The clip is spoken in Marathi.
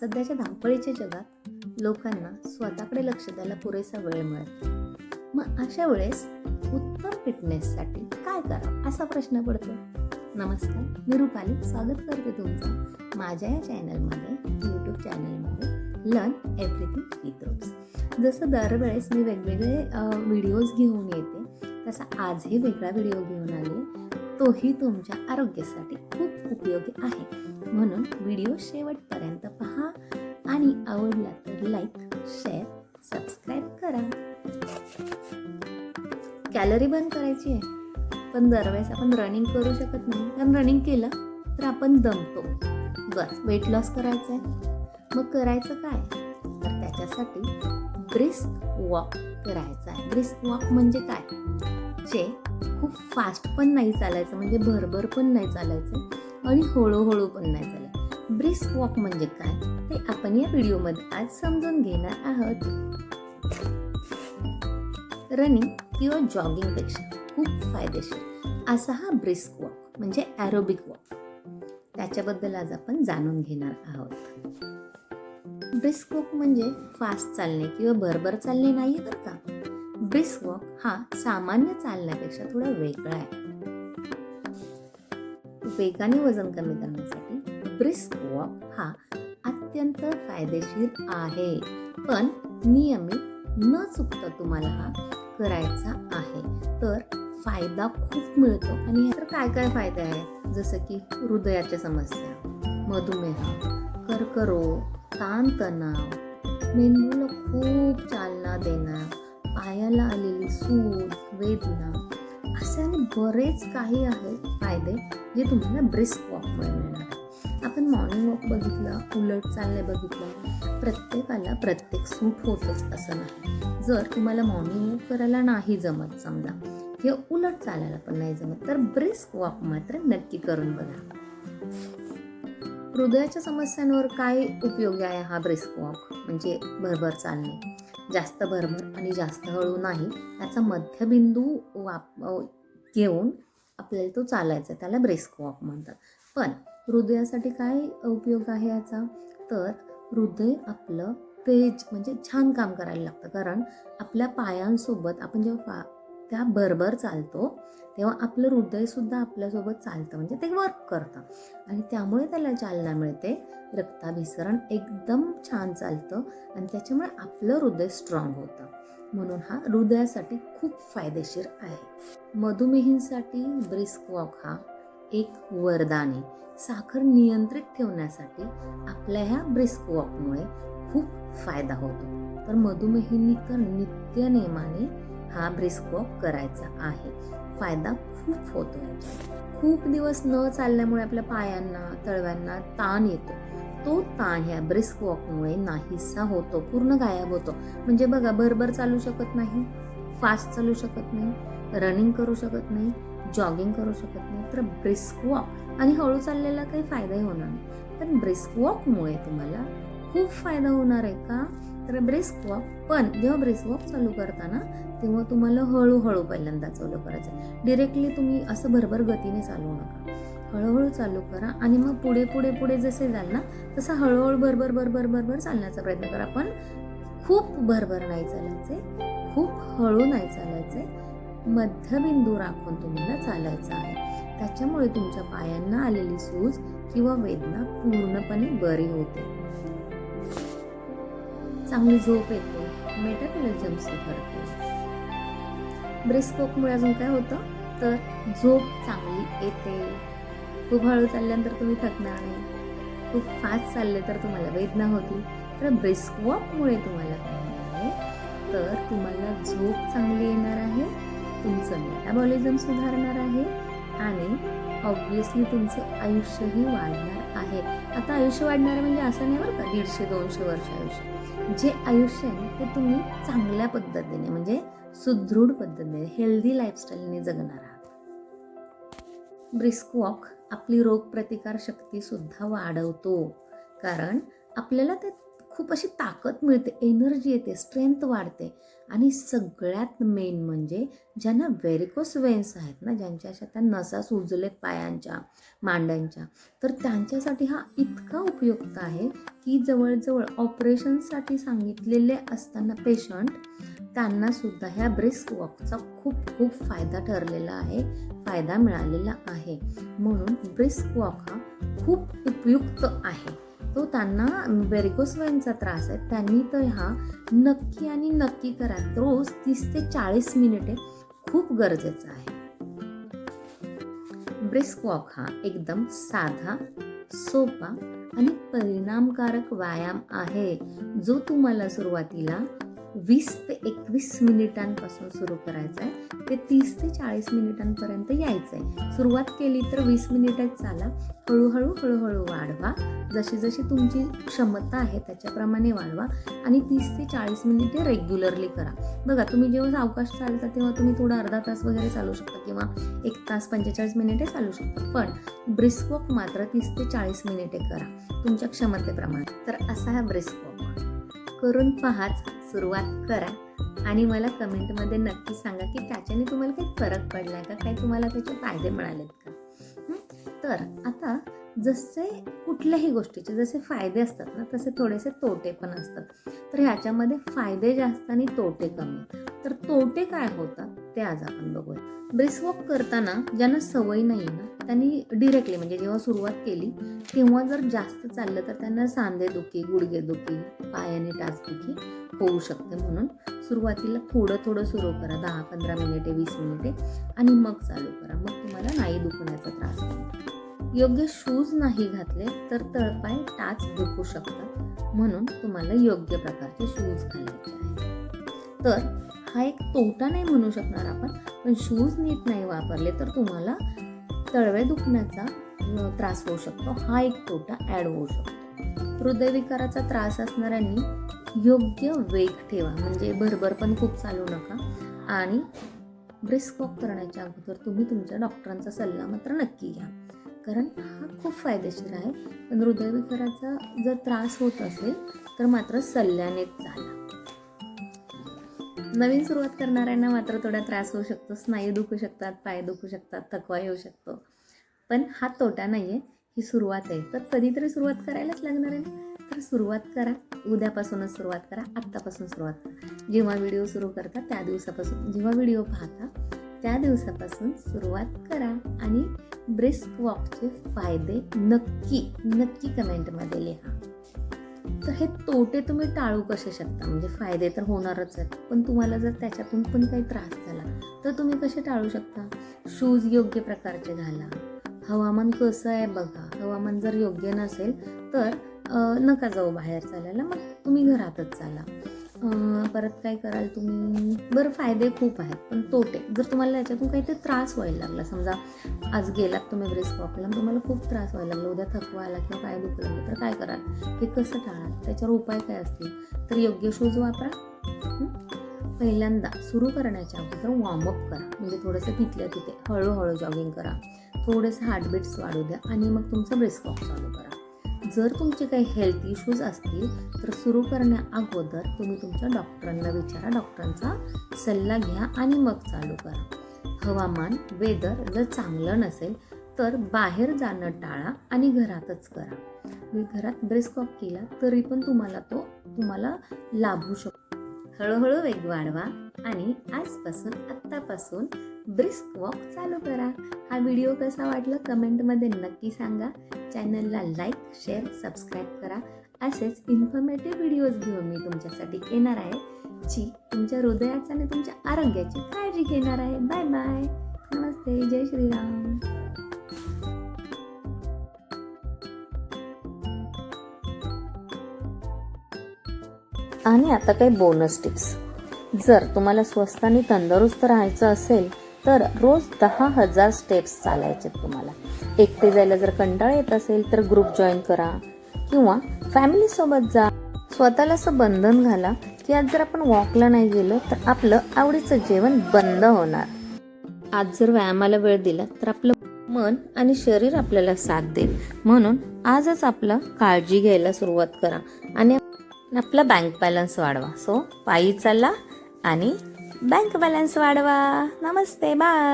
सध्याच्या धावपळीच्या जगात लोकांना स्वतःकडे लक्ष द्यायला पुरेसा वेळ मिळत मग अशा वेळेस उत्तम फिटनेससाठी काय करावं असा प्रश्न पडतो. नमस्कार मी रुपाली. स्वागत करते तुमचं माझ्या या चॅनलमध्ये यूट्यूब चॅनलमध्ये लर्न एव्हरीथिंग विथ जसं दरवेळेस मी वेगवेगळे व्हिडिओज घेऊन येते तसा आजही वेगळा व्हिडिओ घेऊन आले तोही तुमच्या आरोग्यासाठी खूप उपयोगी आहे. म्हणून व्हिडिओ शेवटपर्यंत पहा आणि आवडला तर लाईक शेअर सबस्क्राईब करा. कॅलरी बंद करायची आहे. पण दरवेळेस आपण रनिंग करू शकत नाही. कारण रनिंग केलं तर आपण दमतो. बस वेट लॉस करायचं आहे मग करायचं काय? तर त्याच्यासाठी ब्रिस्क वॉक करायचा आहे. ब्रिस्क वॉक म्हणजे काय? जे खूप फास्ट पण नाही चालायचं म्हणजे भरभर पण नाही चालायचं आणि हळूहळू पण नाही चालायचं. ब्रिस्क वॉक म्हणजे काय? ते आपण या व्हिडिओमध्ये आज समजून घेणार आहोत. रनिंग किंवा जॉगिंगपेक्षा खूप फायदेशीर. असा हा ब्रिस्क वॉक म्हणजे ॲरोबिक वॉक त्याच्याबद्दल आज आपण जाणून घेणार आहोत. ब्रिस्क वॉक म्हणजे फास्ट चालणे किंवा भरभर चालणे नाही आहे बरं का? ब्रिस्क वॉक हा सामान्य चालण्यापेक्षा थोडा वेगळा आहे. वेगाने वजन कमी करण्यासाठी ब्रिस्क वॉक हा अत्यंत फायदेशीर आहे. पण नियमित न चुकता तुम्हाला हा करायचा आहे. तर फायदा खूप मिळतो. आणि ह्यात काय काय फायदे आहेत? जसं की हृदयाच्या समस्या मधुमेह कर्करोग ताणतणाव मेंदूला खूप चालना देणार पायाला आलेली सूज वेदना असे आणि बरेच काही आहेत फायदे जे तुम्हाला ब्रिस्क वॉकमुळे मिळणार. आपण मॉर्निंग वॉक बघितलं उलट चालणे बघितलं प्रत्येकाला प्रत्येक सूट होतच असं नाही. जर तुम्हाला मॉर्निंग वॉक करायला नाही जमत समजा किंवा उलट चालायला पण नाही जमत तर ब्रिस्क वॉक मात्र नक्की करून बघा. हृदयाच्या समस्यांवर काय उपयोगी आहे हा ब्रिस्क वॉक म्हणजे भरभर चालणे. जास्त भरभर आणि जास्त हळू नाही त्याचा मध्यबिंदू वाप घेऊन आपल्याला तो चालायचा त्याला ब्रेस्क वॉक म्हणतात. पण हृदयासाठी काय उपयोग आहे याचा? तर हृदय आपलं तेज म्हणजे छान काम करायला लागतं. कारण आपल्या पायांसोबत आपण जेव्हा पा त्या बरोबर चालतो तेव्हा आपलं हृदयसुद्धा आपल्यासोबत चालतं. म्हणजे ते वर्क करतं. आणि त्यामुळे त्याला चालना मिळते. रक्ताभिसरण एकदम छान चालतं आणि त्याच्यामुळे आपलं हृदय स्ट्रॉंग होतं. म्हणून हा हृदयासाठी खूप फायदेशीर आहे. मधुमेहींसाठी ब्रिस्क वॉक हा एक वरदान आहे. साखर नियंत्रित ठेवण्यासाठी आपल्या ह्या ब्रिस्क वॉकमुळे खूप फायदा होतो. तर मधुमेहींनी तर नित्य नियमाने हा ब्रिस्क वॉक करायचा आहे. फायदा खूप होतो याच्यात. खूप दिवस न चालल्यामुळे आपल्या पायांना तळव्यांना ताण येतो. तो ताण ह्या ब्रिस्क वॉकमुळे नाहीसा होतो पूर्ण गायब होतो. म्हणजे बघा भरभर चालू शकत नाही फास्ट चालू शकत नाही रनिंग करू शकत नाही जॉगिंग करू शकत नाही तर ब्रिस्क वॉक. आणि हळू चाललेला काही फायदाही होणार नाही. पण ब्रिस्क वॉकमुळे तुम्हाला खूप फायदा होणार आहे का? तर ब्रिस्क वॉक पण जेव्हा ब्रिस्क वॉक चालू करताना तेव्हा तुम्हाला हळूहळू पहिल्यांदा चालू करायचं डिरेक्टली तुम्ही असं भरभर गतीने चालवू नका. हळूहळू चालू करा आणि मग पुढे पुढे पुढे जसे जाल ना तसं हळूहळू भरभर भरभर भरभर चालण्याचा प्रयत्न करा. पण खूप भरभर नाही चालायचे खूप हळू नाही चालायचे. मध्यबिंदू राखून तुम्हाला चालायचं आहे. त्याच्यामुळे तुमच्या पायांना आलेली सूज किंवा वेदना पूर्णपणे बरी होते. चांगली झोप येते. मेटाबॉलिझम सुधारते. ब्रिस्क वॉकमुळे अजून काय होतं? तर झोप चांगली येते. खूप हळू चालल्यानंतर तुम्ही थकणार नाही खूप फास्ट चालले तर तुम्हाला वेदना होतील. तर ब्रिस्क वॉकमुळे तुम्हाला काय होणार आहे. तर तुम्हाला झोप चांगली येणार आहे. तुमचं मेटाबॉलिझम सुधारणार आहे. आणि ऑब्व्हियसली तुमचं आयुष्यही वाढणार आहे. आता आयुष्य वाढणार म्हणजे असं नाही बरं का? दीडशे दोनशे वर्ष आयुष्य. जे आयुष्य आहे ते तुम्ही चांगल्या पद्धतीने म्हणजे सुदृढ पद्धतीने हेल्दी लाईफस्टाईलने जगणार आहात. ब्रिस्क वॉक आपली रोगप्रतिकार शक्ती सुद्धा वाढवतो. कारण आपल्याला ते खूप अशी ताकद मिळते एनर्जी येते स्ट्रेंथ वाढते. आणि सगळ्यात मेन म्हणजे ज्यांना व्हेरिकोस वेन्स आहेत ना ज्यांच्या अशा त्या नसा सुजलेत पायांच्या मांड्यांच्या तर त्यांच्यासाठी हा इतका उपयुक्त आहे की जवळजवळ ऑपरेशनसाठी सांगितलेले असताना पेशंट त्यांनासुद्धा ह्या ब्रिस्क वॉकचा खूप खूप फायदा ठरलेला आहे फायदा मिळालेला आहे. म्हणून ब्रिस्क वॉक हा खूप उपयुक्त आहे. तो त्यांना व्हेरिकोस त्रास आहे. त्यांनी तर हा नक्की आणि नक्की करा. रोज तीस ते चाळीस मिनिटे खूप गरजेचं आहे. ब्रिस्क वॉक हा एकदम साधा सोपा आणि परिणामकारक व्यायाम आहे जो तुम्हाला सुरुवातीला वीस ते एकवीस मिनिटांपासून सुरू करायचं आहे ते तीस ते चाळीस मिनिटांपर्यंत यायचं आहे सुरुवात केली तर वीस मिनिटच चाला. हळूहळू हळूहळू वाढवा. जशी जशी तुमची क्षमता आहे त्याच्याप्रमाणे वाढवा. आणि तीस ते चाळीस मिनिटे रेग्युलरली करा. बघा तुम्ही जेव्हा अवकाश चालता तेव्हा तुम्ही थोडा अर्धा तास वगैरे चालू शकता किंवा एक तास पंचेचाळीस मिनिटे चालू शकता. पण ब्रिस्क वॉक मात्र तीस ते चाळीस मिनिटे करा. तुमच्या क्षमतेप्रमाणे. तर असा हा ब्रिस्क वॉक. करून पहाच सुरुवात करा. आणि मला कमेंटमध्ये नक्की सांगा की त्याच्याने तुम्हाला काही फरक पडला का? काही तुम्हाला त्याचे फायदे मिळालेत का? तर आता जसे कुठल्याही गोष्टीचे जसे फायदे असतात ना तसे थोडेसे तोटे पण असतात. तर ह्याच्यामध्ये फायदे जास्त आणि तोटे कमी. तर तोटे काय होतात ते आज आपण बघूया. ब्रिस्क वॉक करताना ज्यांना सवय नाही ना त्यांनी डिरेक्टली म्हणजे जेव्हा सुरुवात केली तेव्हा जर जास्त चाललं तर त्यांना सांधेदुखी गुडघेदुखी पायाने टाचदुखी होऊ शकते म्हणून सुरुवातीला थोडं थोडं सुरू करा दहा पंधरा मिनिटे वीस मिनिटे आणि मग चालू करा. मग तुम्हाला नाही दुखण्याचा त्रास होईल योग्य शूज नाही घातले तर तळपाय टाच दुखू शकतात. म्हणून तुम्हाला योग्य प्रकारचे शूज घालायचे आहे तर हा एक तोटा नाही म्हणू शकणार आपण पण शूज नीट नाही वापरले तर तुम्हाला तळवे दुखण्याचा त्रास होऊ शकतो. हा एक तोटा ॲड होऊ शकतो. हृदयविकाराचा त्रास असणाऱ्यांनी योग्य वेग ठेवा. म्हणजे भरभर पण खूप चालू नका. आणि ब्रिस्क वॉक करण्याच्या अगोदर तुम्ही तुमच्या डॉक्टरांचा सल्ला मात्र नक्की घ्या. कारण हा खूप फायदेशीर आहे. पण हृदयविकाराचा जर त्रास होत असेल तर मात्र सल्ल्यानेच झाला. नवीन सुरुवात करणाऱ्यांना मात्र थोडा त्रास होऊ शकतो. स्नायू दुखू शकतात पाय दुखू शकतात थकवा येऊ शकतो. पण हा तोटा नाही आहे ही सुरुवात आहे. तर कधीतरी सुरुवात करायलाच लागणार आहे तर सुरुवात करा. उद्यापासूनच सुरुवात करा. आत्तापासून सुरुवात करा. जेव्हा व्हिडिओ सुरू करता त्या दिवसापासून. जेव्हा व्हिडिओ पाहता त्या दिवसापासून सुरुवात करा आणि ब्रिस्क वॉकचे फायदे नक्की नक्की कमेंटमध्ये लिहा. तर हे तोटे तुम्ही टाळू कसे शकता? म्हणजे फायदे तर होणारच आहेत पण तुम्हाला जर त्याच्यातून पण काही त्रास झाला तर तुम्ही कसे टाळू शकता? शूज योग्य प्रकारचे घाला. हवामान कसं आहे बघा. हवामान जर योग्य नसेल तर नका जाऊ बाहेर चालायला मग तुम्ही घरातच चाला. परत काय कराल तुम्ही? बरं फायदे खूप आहेत पण तोटे. जर तुम्हाला याच्यातून काहीतरी त्रास व्हायला लागला समजा आज गेलात तुम्ही ब्रेस्ट वॉकला तुम्हाला खूप त्रास व्हायला लागला उद्या थकवा आला किंवा पाय दुखू लागलं तर काय कराल? हे कसं टाळाल? त्याच्यावर उपाय काय असतील? तर योग्य शूज वापरा. पहिल्यांदा सुरू करण्याच्या अगोदर वॉर्मअप करा. म्हणजे थोडंसं तिथल्या तिथे हळूहळू जॉगिंग करा. थोडंसं हार्टबीट्स वाढू द्या आणि मग तुमचं ब्रेस्ट वॉक चालू करा. जर तुमचे काही हेल्थ इश्यूज असतील तर सुरू करण्या अगोदर तुम्ही तुमच्या डॉक्टरांना विचारा. डॉक्टरांचा सल्ला घ्या आणि मग चालू करा. हवामान वेदर जर चांगलं नसेल तर बाहेर जाणं टाळा आणि घरातच करा. मी घरात ब्रेस्ट केला तरी पण तुम्हाला तो तुम्हाला लाभू शकतो. हळूहळू वेग वाढवा आणि आजपासून आत्तापासून ब्रिस्क वॉक चालू करा. हा व्हिडिओ कसा वाटला कमेंटमध्ये नक्की सांगा. चॅनलला लाईक शेअर सबस्क्राईब करा. असेच इन्फॉर्मेटिव्ह व्हिडिओज घेऊन मी तुमच्यासाठी येणार आहे जी तुमच्या हृदयाचा आणि तुमच्या आरोग्याची काळजी घेणार आहे. बाय बाय नमस्ते. जय श्रीराम. आणि आता काही बोनस टिप्स जर तुम्हाला स्वस्त आणि तंदुरुस्त राहायचं असेल तर रोज दहा हजार स्टेप्स चालायचे तुम्हाला. एकटे जायला जर कंटाळा येत असेल तर ग्रुप जॉईन करा. किंवा फॅमिलीसोबत जा. स्वतःला असं बंधन घाला की आज जर आपण वॉकला नाही गेलो तर आपलं आवडीचं जेवण बंद होणार. आज जर व्यायामाला वेळ दिला तर आपलं मन आणि शरीर आपल्याला साथ देईल. म्हणून आजच आपलं काळजी घ्यायला सुरुवात करा. आणि आणि आपला बँक बॅलन्स वाढवा. सो पायी चालला आणि बँक बॅलन्स वाढवा. नमस्ते. बाय